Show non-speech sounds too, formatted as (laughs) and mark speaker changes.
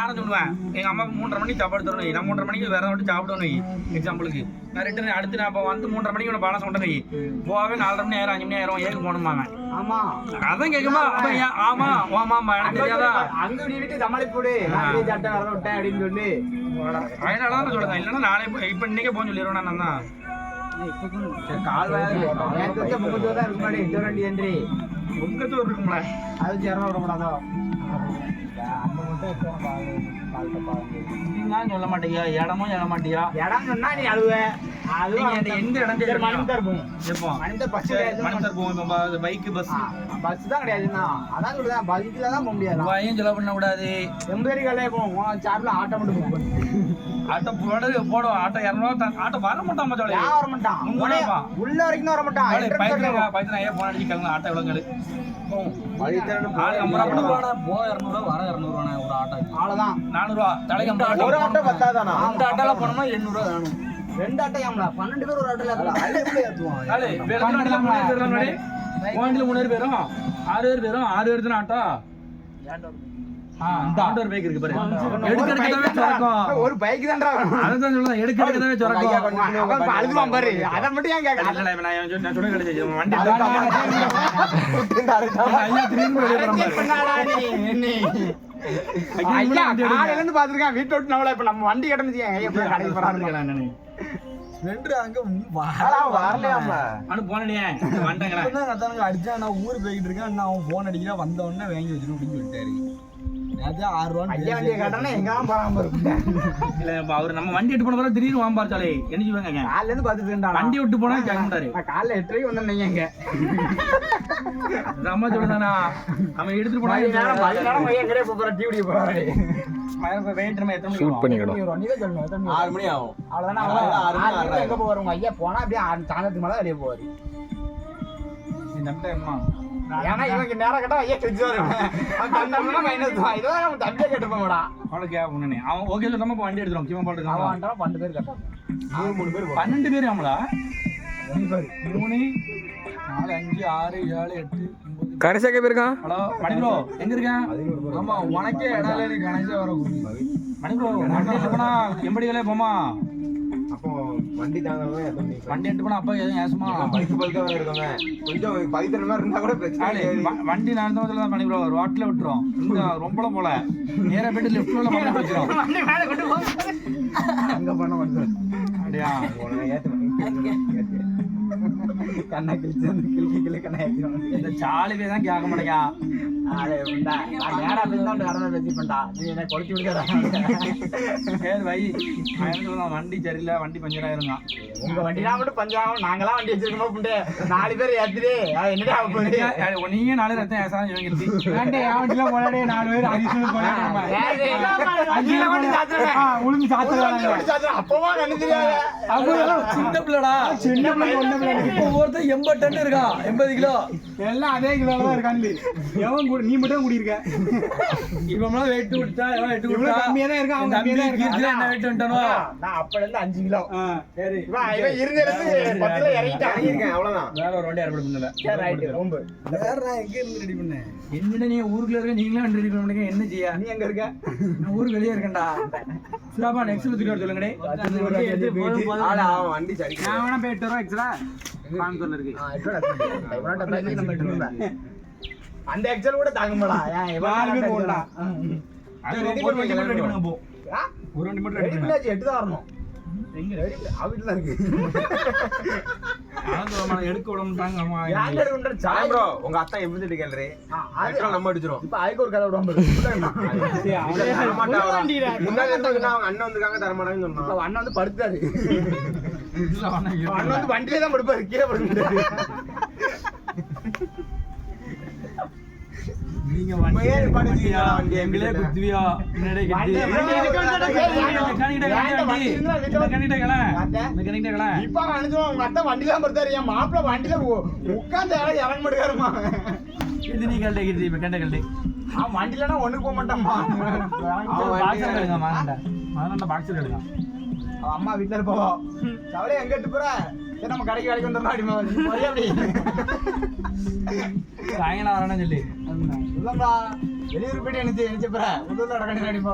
Speaker 1: நானும் சொல்லுவேன். எங்க அம்மா மூன்றரை மணிக்கு சாப்பாடு தரணும். நான் மூன்றரை மணிக்கு வேற விட்டு சாப்பிடணும். எக்ஸாம்பிளுக்கு நான் ரிட்டர்ன் அடுத்து நான் இப்போ வந்து மூன்றரை மணிக்கு உன பாலம் சொன்னேன். போகவே நாலரை மணி ஆயிரம் அஞ்சு மணி ஆயிரம் ஏக்கு போகணுமாங்க
Speaker 2: ஆமா.
Speaker 1: அதான் கேட்குமா அப்ப ஏன்? ஆமா ஆமாம்மா எனக்கு தெரியாதா?
Speaker 2: அங்க நீ வீட்டு சமாளிப்போடு சாப்பிட்டேன் வரத விட்டேன் அப்படின்னு சொல்லி.
Speaker 1: அதனால தான் சொல்லுறேன் இல்லைன்னா நாளை இப்போ- இப்போ இன்னைக்கே போக சொல்லிடுவேன் நான் தான்.
Speaker 2: கால் முகத்தோட தான்? இருக்கு என்று
Speaker 1: உங்கத்தூர் இருக்கும்ல?
Speaker 2: அது சேரம் விட கூடாதோ அந்த மட்டும்
Speaker 1: சொல்ல மாட்டீங்க. இடமும் எழ மாட்டியா?
Speaker 2: இடம் சொன்னா நீ அழுவ.
Speaker 1: எந்த இடம் தெரியுமா?
Speaker 2: மணிந்தர் போகும்.
Speaker 1: எப்போ?
Speaker 2: மணிந்தர் பஸ்
Speaker 1: போவோம் இப்போ பைக் பஸ்
Speaker 2: பஸ் தான் கிடையாதுண்ணா அதான் சொல்லுதான் பஸ்ல தான் போக முடியாது.
Speaker 1: ரூபாயும் செலவு பண்ண கூடாது.
Speaker 2: எம்பேரி கல்லே போவோம் சார்பில் ஆட்டோ மட்டும் புக் பண்ணு
Speaker 1: ஆட்டோ போட போடும் ஆட்டோ இரநூறுவா ஆட்டோ வர மாட்டான் மச்சான்
Speaker 2: வர மாட்டான். உள்ள வரைக்கும் வர மாட்டான். வரைக்கும்.
Speaker 1: பைத்தியம் ஐயா போன் அடிச்சு ஆட்டோ எவ்வளோங்களு
Speaker 2: ரெண்டு ஆட்டோ ஏம்ல பன்னெண்டு பேர் ஒரு
Speaker 1: வண்டியில மூணு பேரும் ஆறு பேர் பேரும் ஆறு பேர் தானே ஆட்டோ? இந்த ஒரு பைக் இருக்கு பாரு. எடுக்க எடுக்கவே சுரக்கும்
Speaker 2: ஒரு பைக் தான்டா.
Speaker 1: அதான் சொல்லுறேன் எடுக்க எடுக்கவே சுரக்கும்
Speaker 2: அவன் இப்ப அழுதுவான் பாரு. அதை மட்டும் ஏன் கேட்கல
Speaker 1: இல்ல, நான் நான் வண்டி ஐயா திரும்பி வெளியே போறான். ஐயா.
Speaker 2: காலையில இருந்து பாத்துருக்கேன் வீட்டை விட்டு நம்மள இப்ப நம்ம வண்டி கிடந்துச்சு போய் கடைக்கு போறாங்க
Speaker 1: நானு.
Speaker 2: வரலையாம்ல
Speaker 1: அனு போனடியே வந்துட்டேங்களா
Speaker 3: அடிச்சா நான் ஊர் போய்கிட்டு இருக்கேன். நான் அவன் போன் அடிக்கிறேன். வந்த உடனே வாங்கி வச்சிடும் அப்படின்னு சொல்லிட்டாரு. ஆறு ரூபா
Speaker 2: ஐயா வண்டியை கட்டணா எங்க தான் போறாம இருக்கு?
Speaker 1: இல்ல இப்ப அவரு நம்ம வண்டி எடுத்து போன பிறகு திடீர்னு வாம்பார் சாலை. என்ன செய்வாங்க
Speaker 2: காலையில இருந்து பாத்துட்டு இருந்தா
Speaker 1: வண்டி விட்டு போனா கேட்க மாட்டாரு.
Speaker 2: நான் காலைல எட்டரைக்கு வந்தேன் இங்க.
Speaker 1: அம்மா சொல்லுதானா அவன் எடுத்துட்டு போனா
Speaker 2: நேரம் மதிய நேரம் எங்கடே போற போறாரு
Speaker 1: பண்ணிக்கணும்?
Speaker 3: ஆறு மணி ஆகும்.
Speaker 2: அவ்வளவுதானே
Speaker 3: ஆறு மணி.
Speaker 2: எங்க போவாரு உங்க ஐயா போனா அப்படியே ஆறு தாண்டத்துக்கு மேல வெளியே போவாரு. ஏன்னா இவங்க நேரம் கேட்டா ஐயா செஞ்சுவாரு அவன் தந்தம்னா மைனஸ் தான் இதுதான் நம்ம தம்பியே கேட்டுப்போம்டா.
Speaker 1: அவனுக்கு அவனே அவன் ஓகே சொல்லாம இப்ப வண்டி எடுத்துரும் கிவன்
Speaker 2: அவன்
Speaker 1: போட்டுருக்கான்
Speaker 2: வந்துட்டா பன்னெண்டு பேர் கட்டான் மூணு பேர்
Speaker 1: பன்னெண்டு பேர் அவங்களா? மூணு
Speaker 3: நாலு அஞ்சு ஆறு ஏழு எட்டு
Speaker 4: கடைசியாக போயிருக்கான்
Speaker 1: ஹலோ மணி ப்ரோ எங்க இருக்கேன்
Speaker 3: ஆமா உனக்கே இடம் வர
Speaker 1: மணி ப்ரோ எம்படி வேலையை போமா?
Speaker 5: அப்போ வண்டி தாங்காம
Speaker 1: வண்டி எடுத்து போனா அப்பா எதுவும் ஏசுமா
Speaker 5: பைக்கு கொஞ்சம் பதித்தன மாதிரி இருந்தா கூட பிரச்சனை
Speaker 1: வண்டி நடந்ததுல தான் பண்ணி ப்ரோ ரோட்ல விட்டுரும். இங்க ரொம்பல போல. நேரா போயிட்டு லெஃப்ட்ல உள்ள பண்ணி வச்சிரும்.
Speaker 5: அங்க பண்ண
Speaker 1: அப்படியா?
Speaker 2: கண்ணா கிழிச்சு கிழிக்கி
Speaker 1: இந்த சாலுவே தான் கேட்க மாட்டேங்க.
Speaker 2: நான் நேரா நீ என்ன விடுதா
Speaker 1: சரி சொல்லுவான், வண்டி சரியில்லை வண்டி பஞ்சர் ஆயிருங்க
Speaker 2: உங்க வண்டினா மட்டும் பஞ்சாகும் நாங்களாம் வண்டி வச்சிருக்கோம் புண்டே? நாலு பேர் ஏத்துதே அது என்னடா போகுது?
Speaker 1: நீங்க நாலு ரத்தம் ஏசாதான் இவங்களுக்கு?
Speaker 3: என் வண்டியில போனாடே நாலு பேர்
Speaker 2: வண்டி சாத்துறேன்.
Speaker 3: உளுந்து.
Speaker 2: அப்பவும் கண்ணு தெரியாது.
Speaker 3: சின்ன பிள்ளடா. சின்ன பிள்ளை இப்போ ஒருத்தன் எண்பது டன் இருக்கான் எண்பது கிலோ?
Speaker 2: எல்லாம் அதே கிலோ தான் இருக்கான்னு எவன் கூட நீ மட்டும் குடியிருக்க.
Speaker 3: இவன் வெயிட் விட்டா இவன்
Speaker 2: இவ்வளவு
Speaker 3: விட்டா?
Speaker 2: கம்மியா தான் இருக்கான்
Speaker 3: தம்பி
Speaker 2: கம்மியா தான் இருக்கான்.
Speaker 3: என்ன வெயிட் வந்துட்டானோ?
Speaker 2: நான் அப்பல இருந்து அஞ்சு கிலோ.
Speaker 3: சரி.
Speaker 2: இவன் இவன் இருந்த இடத்துல பத்துல இறங்கிட்டான்.
Speaker 5: அவ்வளவுதான்.
Speaker 1: வேற ஒரு வண்டி ஏற்பாடு பண்ணல
Speaker 2: சரி ரைட்டு ரொம்ப
Speaker 3: வேற நான் எங்க இருந்து ரெடி பண்ணேன்
Speaker 1: என்னடா நீ ஊருக்குள்ள இருக்க? நீங்களே வண்டி ரெடி பண்ண என்ன செய்ய?
Speaker 2: நீ எங்க இருக்க?
Speaker 1: நான் ஊருக்கு வெளியே இருக்கேன்டா. சிலாப்பா நெக்ஸ்ட் தூக்கி வர சொல்லுங்கடே
Speaker 5: ஆளா அவன் வண்டி சரி
Speaker 1: நான் வேணா போயிட்டு வரோம் எக்ஸ்ட்ரா கோயம்புத்தூர்ல இருக்கு.
Speaker 2: அந்த எக்ஸல் கூட தாங்க மாடா ஏன் இவன்
Speaker 3: நாலு பேர்
Speaker 2: தான்?
Speaker 3: போடா.
Speaker 1: அது
Speaker 5: ready
Speaker 1: ஒரு வண்டி மட்டும் ரெடி
Speaker 5: பண்ணி
Speaker 1: போ? ஒரு வண்டி மட்டும்
Speaker 2: ரெடி
Speaker 1: ரெடி
Speaker 2: பண்ணாச்சு எட்டு தான் வரணும் ரெடி
Speaker 5: உங்க அத்தா எப்படி கேள்றே? நம்ம அடிச்சிரும்
Speaker 2: இப்ப அதுக்கு ஒரு கதை விடாம (laughs)
Speaker 5: முன்னாடி அவங்க அண்ணன் வந்திருக்காங்க தர மாட்டாங்கன்னு
Speaker 2: இப்ப
Speaker 5: சொன்னான்
Speaker 2: அண்ணன் வந்து படுத்தாரு. (laughs) அண்ணன். வந்து வண்டியிலே தான் படுப்பாரு. கீழே படுக்க
Speaker 1: கல.
Speaker 2: வாங்க.
Speaker 1: மெக்கானிக்கிட்ட கல.
Speaker 2: இப்ப அத்தை வண்டியில தான் படுத்தாரு என் மாப்பிள்ள வண்டியில உ- உட்கார்ந்து யாரும் இறங்க மாட்டேங்காருமா
Speaker 1: இது நீ கழட்டி, கழட்டி, மெக்கானிக்கிட்ட கழட்டி.
Speaker 2: அவன் வண்டியிலனா ஒண்ணுக்கு போக மாட்டான்மா
Speaker 1: boxer எடுங்க, வாங்கண்டா. வாங்கண்டா, boxer எடுங்க.
Speaker 2: அவன் அம்மா வீட்டுல இருப்போம் அவளே எங்க எட்டு போற நம்ம கடைக்கு வேலைக்கு வந்துடலாம் போறியா அப்படி?
Speaker 1: சாயங்காலம் வரேன்னு சொல்லி
Speaker 2: இல்லப்பா வெளியூர் போயிட்டு நினைச்ச போற உள்ளூர்ல கடை அடிப்பா?